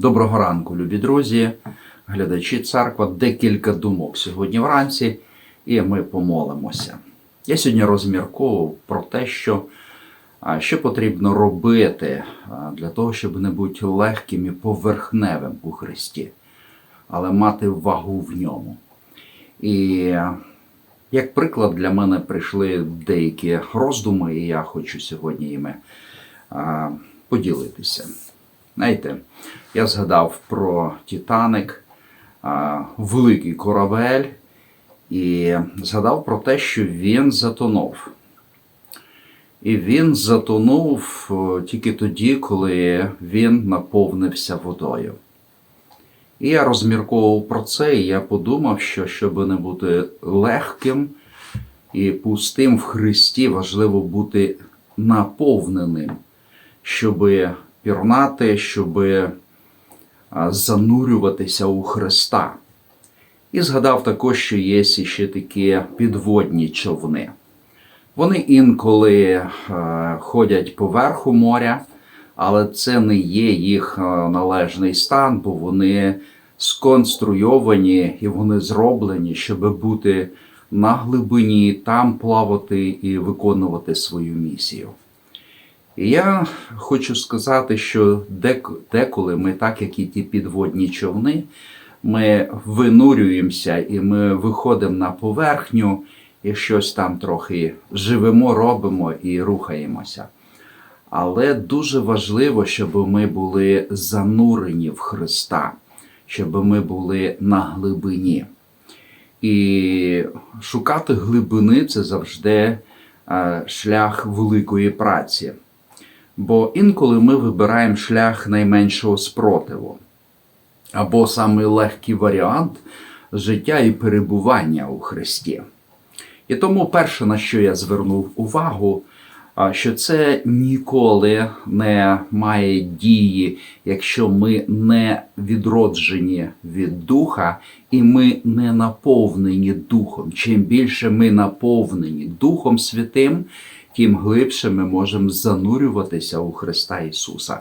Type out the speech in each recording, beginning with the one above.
Доброго ранку, любі друзі, глядачі церква, декілька думок сьогодні вранці, і ми помолимося. Я сьогодні розмірковував про те, що, що потрібно робити для того, щоб не бути легким і поверхневим у Христі, але мати вагу в ньому. І як приклад для мене прийшли деякі роздуми, і я хочу сьогодні іми поділитися. Знаєте, я згадав про Титаник, великий корабель, і згадав про те, що він затонув. І він затонув е, тільки тоді, коли він наповнився водою. І я розмірковував про це, і я подумав, що щоб не бути легким і пустим в Христі, важливо бути наповненим, щоб пірнати, щоб занурюватися у Христа. І згадав також, що є ще такі підводні човни. Вони інколи е, ходять поверху моря, але це не є їх е, належний стан, бо вони сконструйовані і вони зроблені, щоб бути на глибині, там плавати і виконувати свою місію. І я хочу сказати, що деколи ми, так як і ті підводні човни, ми винурюємося і ми виходимо на поверхню і щось там трохи живемо, робимо і рухаємося. Але дуже важливо, щоб ми були занурені в Христа, щоб ми були на глибині. І шукати глибини це завжди е, шлях великої праці. Бо інколи ми вибираємо шлях найменшого спротиву, або самий легкий варіант життя і перебування у Христі. І тому перше, на що я звернув увагу, що це ніколи не має дії, якщо ми не відроджені від духа, і ми не наповнені духом. Чим більше ми наповнені Духом Святим, тим глибше ми можемо занурюватися у Христа Ісуса.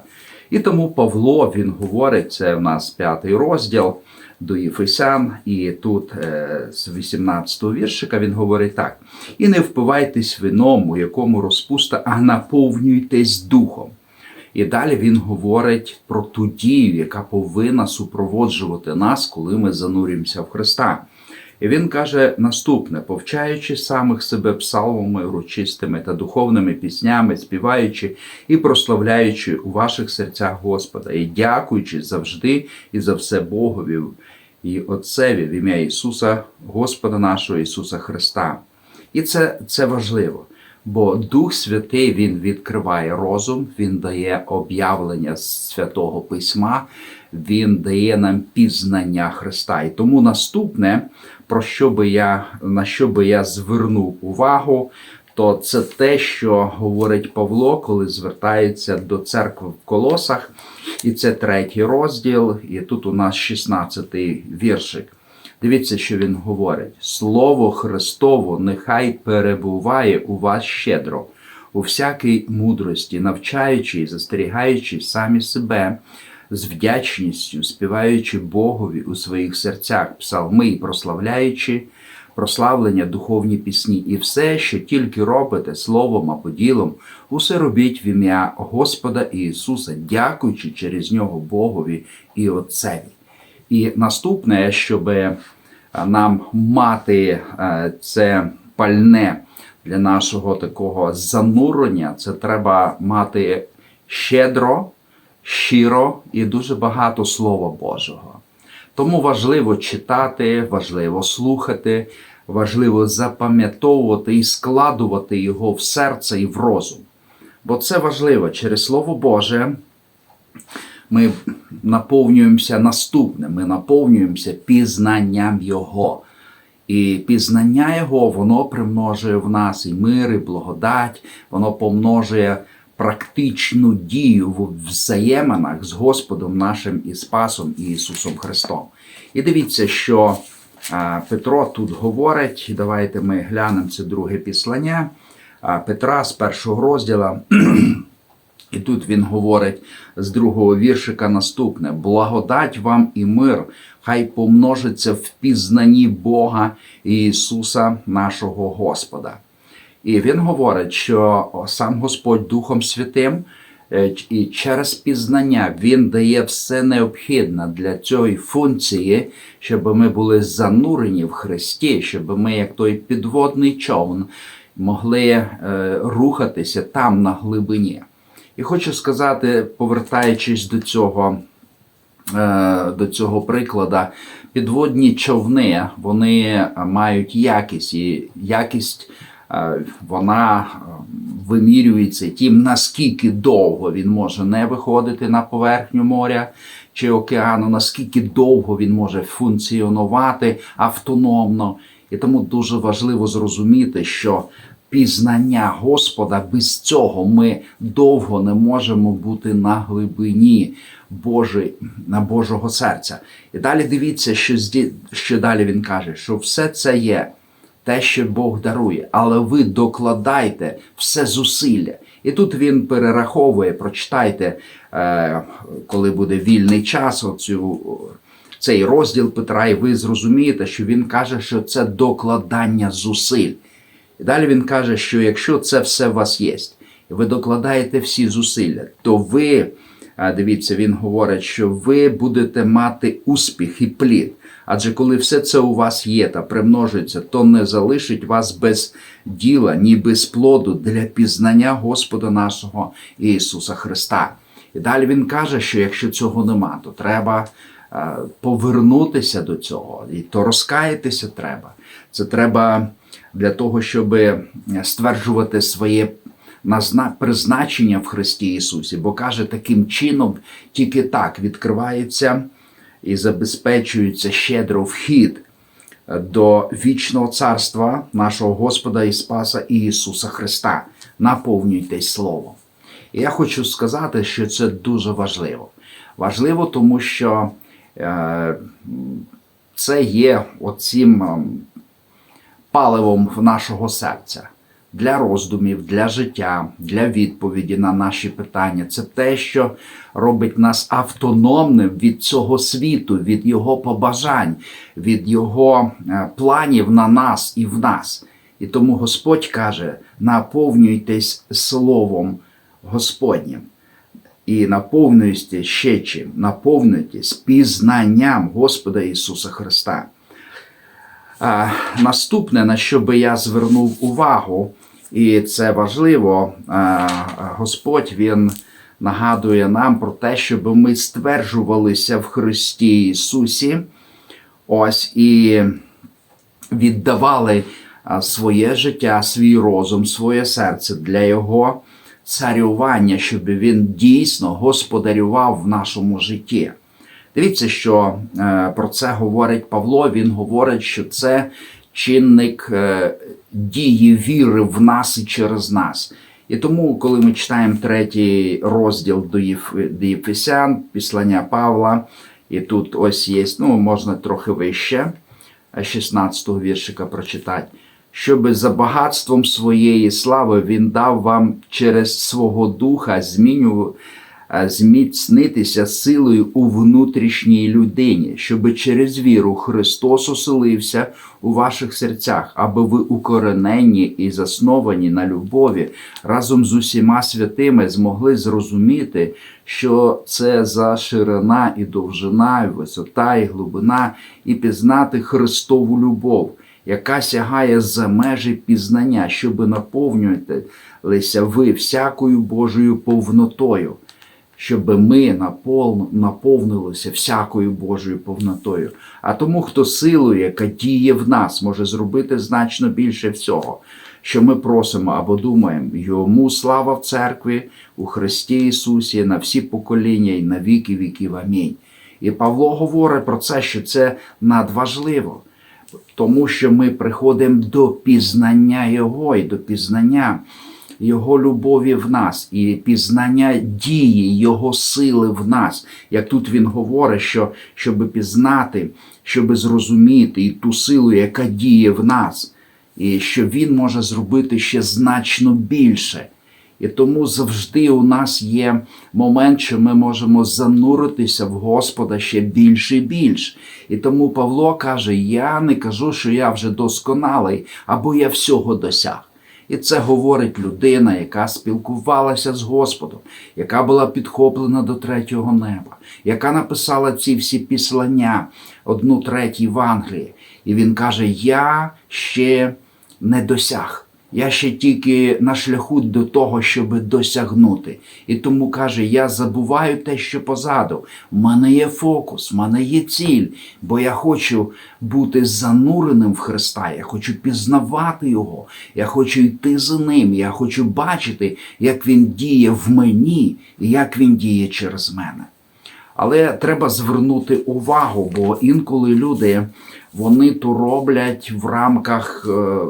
І тому Павло він говорить, це в нас п'ятий розділ до Єфесян, і тут е, з 18-го віршика він говорить так: і не впивайтесь вином, у якому розпуста, а наповнюйтесь духом. І далі він говорить про ту дію, яка повинна супроводжувати нас, коли ми занурюємося в Христа. І він каже наступне: повчаючи самих себе псалмами, урочистими та духовними піснями, співаючи і прославляючи у ваших серцях Господа, і дякуючи завжди і за все Богові і Отцеві в ім'я Ісуса, Господа нашого Ісуса Христа. І це, це важливо. Бо Дух Святий Він відкриває розум, Він дає об'явлення святого письма, Він дає нам пізнання Христа. І тому наступне, про що би я, на що би я звернув увагу, то це те, що говорить Павло, коли звертається до церкви в Колосах, і це третій розділ, і тут у нас 16-й віршик. Дивіться, що він говорить: Слово Христово нехай перебуває у вас щедро, у всякій мудрості, навчаючи і застерігаючи самі себе з вдячністю, співаючи Богові у своїх серцях, псалми і прославляючи прославлення, духовні пісні, і все, що тільки робите словом або ділом, усе робіть в ім'я Господа Ісуса, дякуючи через нього Богові і Отцеві. І наступне, щоб нам мати е, це пальне для нашого такого занурення, це треба мати щедро, щиро і дуже багато Слова Божого. Тому важливо читати, важливо слухати, важливо запам'ятовувати і складувати його в серце і в розум. Бо це важливо через Слово Боже. Ми наповнюємося наступним, ми наповнюємося пізнанням Його. І пізнання Його, воно примножує в нас і мир, і благодать, воно помножує практичну дію в взаєминах з Господом нашим і Спасом Ісусом Христом. І дивіться, що Петро тут говорить. Давайте ми глянемо це друге післання Петра з першого розділу. І тут він говорить з другого віршика наступне: благодать вам і мир, хай помножиться в пізнанні Бога і Ісуса нашого Господа. І він говорить, що сам Господь Духом Святим е, і через пізнання Він дає все необхідне для цієї функції, щоб ми були занурені в Христі, щоб ми, як той підводний човн, могли е, рухатися там на глибині. І хочу сказати, повертаючись до цього, е, до цього прикладу, підводні човни вони мають якість, і якість вона е, вимірюється тим, наскільки довго він може не виходити на поверхню моря чи океану, наскільки довго він може функціонувати автономно. І тому дуже важливо зрозуміти, що пізнання Господа без цього ми довго не можемо бути на глибині Божої, на Божого серця. І далі дивіться, що, що далі він каже, що все це є те, що Бог дарує, але ви докладайте все зусилля. І тут він перераховує, прочитайте, е, коли буде вільний час, оцю, цей розділ Петра, і ви зрозумієте, що він каже, що це докладання зусиль. І далі він каже, що якщо це все у вас є, і ви докладаєте всі зусилля, то ви, дивіться, він говорить, що ви будете мати успіх і плід. Адже коли все це у вас є та примножується, то не залишить вас без діла, ні без плоду для пізнання Господа нашого Ісуса Христа. І далі він каже, що якщо цього нема, то треба повернутися до цього, і то розкаятися треба. Це треба для того, щоб стверджувати своє назна- призначення в Христі Ісусі, бо каже, таким чином тільки так відкривається і забезпечується щедро вхід до вічного царства нашого Господа і Спаса Ісуса Христа. Наповнюйтесь Словом. І я хочу сказати, що це дуже важливо. Важливо, тому що е, це є оцім ем, паливом нашого серця для роздумів, для життя, для відповіді на наші питання. Це те, що робить нас автономним від цього світу, від його побажань, від його е, планів на нас і в нас. І тому Господь каже: наповнюйтесь Словом Господнім. І наповнюйтесь ще чим, наповнюйтесь пізнанням Господа Ісуса Христа. Наступне, на що би я звернув увагу, і це важливо, Господь Він нагадує нам про те, щоб ми стверджувалися в Христі Ісусі. Ось і віддавали своє життя, свій розум, своє серце для Його царювання, щоб він дійсно господарював в нашому житті. Дивіться, що е, про це говорить Павло. Він говорить, що це чинник е, дії віри в нас і через нас. І тому, коли ми читаємо третій розділ до Єфесян, післання Павла, і тут ось є, ну можна трохи вище, 16-го віршика прочитати. Щоб за багатством своєї слави він дав вам через свого духа зміню, е, зміцнитися силою у внутрішній людині, щоб через віру Христос оселився у ваших серцях, аби ви укоренені і засновані на любові разом з усіма святими змогли зрозуміти, що це за ширина і довжина, і висота, і глибина, і пізнати Христову любов яка сягає за межі пізнання, щоб наповнювалися ви всякою Божою повнотою, щоб ми наповнилися всякою Божою повнотою. А тому, хто силою, яка діє в нас, може зробити значно більше всього, що ми просимо або думаємо, йому слава в церкві у Христі Ісусі на всі покоління і на віки віків. Амінь. І Павло говорить про це, що це надважливо тому що ми приходимо до пізнання Його і до пізнання Його любові в нас, і пізнання дії Його сили в нас. Як тут він говорить, що щоб пізнати, щоб зрозуміти і ту силу, яка діє в нас, і що Він може зробити ще значно більше. І тому завжди у нас є момент, що ми можемо зануритися в Господа ще більше і більше. І тому Павло каже: Я не кажу, що я вже досконалий або я всього досяг. І це говорить людина, яка спілкувалася з Господом, яка була підхоплена до третього неба, яка написала ці всі післання, одну треть Євангелії. І він каже: Я ще не досяг. Я ще тільки на шляху до того, щоб досягнути. І тому каже: я забуваю те, що позаду. У мене є фокус, в мене є ціль, бо я хочу бути зануреним в Христа, я хочу пізнавати Його, я хочу йти за ним, я хочу бачити, як Він діє в мені і як Він діє через мене. Але треба звернути увагу, бо інколи люди вони то роблять в рамках, е,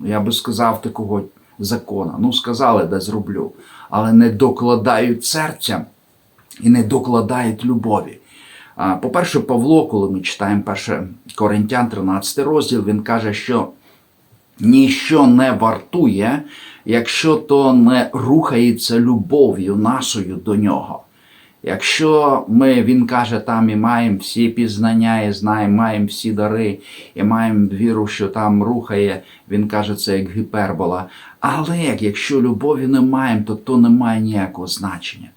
я би сказав, такого закона. Ну, сказали, де зроблю, але не докладають серця і не докладають любові. По-перше, Павло, коли ми читаємо 1 Коринтян, 13 розділ, він каже, що ніщо не вартує, якщо то не рухається любов'ю нашою до нього. Якщо ми, він каже, там і маємо всі пізнання, і знаємо, маємо всі дари, і маємо віру, що там рухає, він каже, це як гіпербола. Але якщо любові не маємо, то то не має ніякого значення.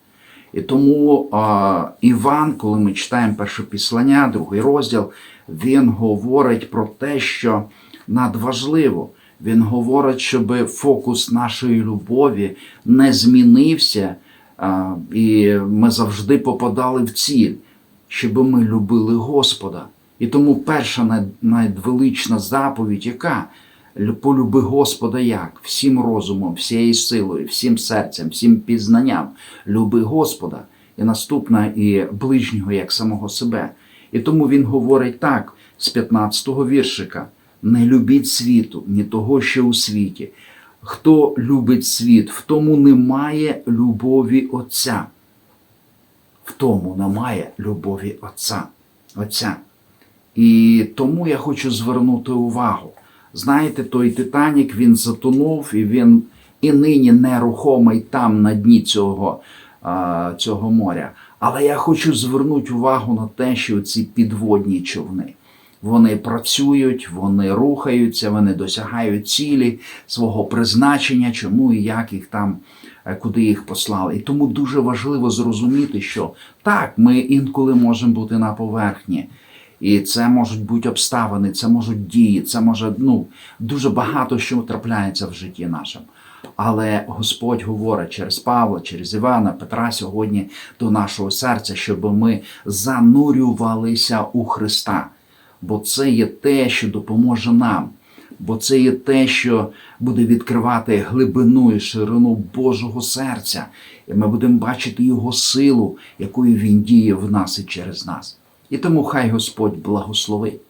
І тому а, Іван, коли ми читаємо перше післання, другий розділ, він говорить про те, що надважливо. Він говорить, щоб фокус нашої любові не змінився. І ми завжди попадали в ціль, щоб ми любили Господа. І тому перша най- найвелична заповідь, яка полюби Господа як? Всім розумом, всією силою, всім серцем, всім пізнанням. Люби Господа. І наступна і ближнього як самого себе. І тому він говорить так з 15-го віршика: не любіть світу, ні того, що у світі. Хто любить світ, в тому немає любові Отця. В тому немає любові Отця. Отця. І тому я хочу звернути увагу. Знаєте, той Титанік він затонув, і він і нині нерухомий там на дні цього, цього моря. Але я хочу звернути увагу на те, що ці підводні човни. Вони працюють, вони рухаються, вони досягають цілі свого призначення, чому і як їх там, е, куди їх послали. І тому дуже важливо зрозуміти, що так, ми інколи можемо бути на поверхні. І це можуть бути обставини, це можуть дії, це може ну, дуже багато що трапляється в житті нашому. Але Господь говорить через Павла, через Івана, Петра сьогодні до нашого серця, щоб ми занурювалися у Христа. Бо це є те, що допоможе нам, бо це є те, що буде відкривати глибину і ширину Божого серця, і ми будемо бачити Його силу, якою Він діє в нас і через нас. І тому хай Господь благословить,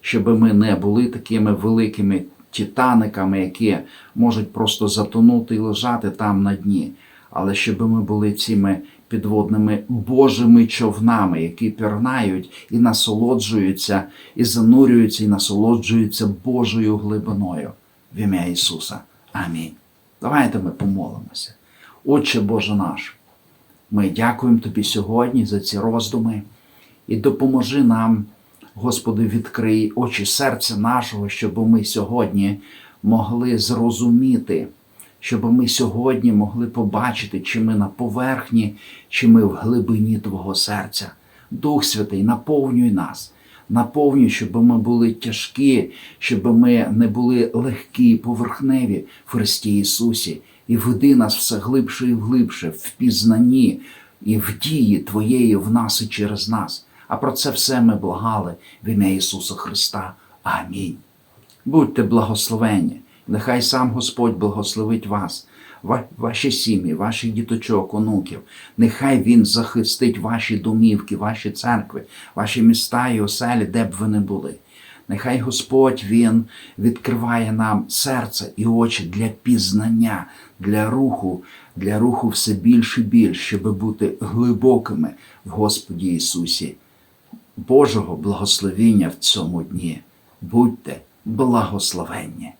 щоб ми не були такими великими титаниками, які можуть просто затонути і лежати там на дні, але щоб ми були цими підводними Божими човнами, які пірнають і насолоджуються, і занурюються, і насолоджуються Божою глибиною в ім'я Ісуса. Амінь. Давайте ми помолимося. Отче Боже наш, ми дякуємо Тобі сьогодні за ці роздуми і допоможи нам, Господи, відкрий очі серця нашого, щоб ми сьогодні могли зрозуміти, щоб ми сьогодні могли побачити, чи ми на поверхні, чи ми в глибині Твого серця. Дух Святий, наповнюй нас, наповнюй, щоб ми були тяжкі, щоб ми не були легкі, поверхневі в Христі Ісусі, і веди нас все глибше і глибше в пізнанні і в дії Твоєї в нас і через нас. А про це все ми благали в ім'я Ісуса Христа. Амінь. Будьте благословені. Нехай сам Господь благословить вас, ваші сім'ї, ваших діточок, онуків. Нехай Він захистить ваші домівки, ваші церкви, ваші міста і оселі, де б ви не були. Нехай Господь Він відкриває нам серце і очі для пізнання, для руху, для руху все більше і більше, щоб бути глибокими в Господі Ісусі. Божого благословіння в цьому дні. Будьте благословенні.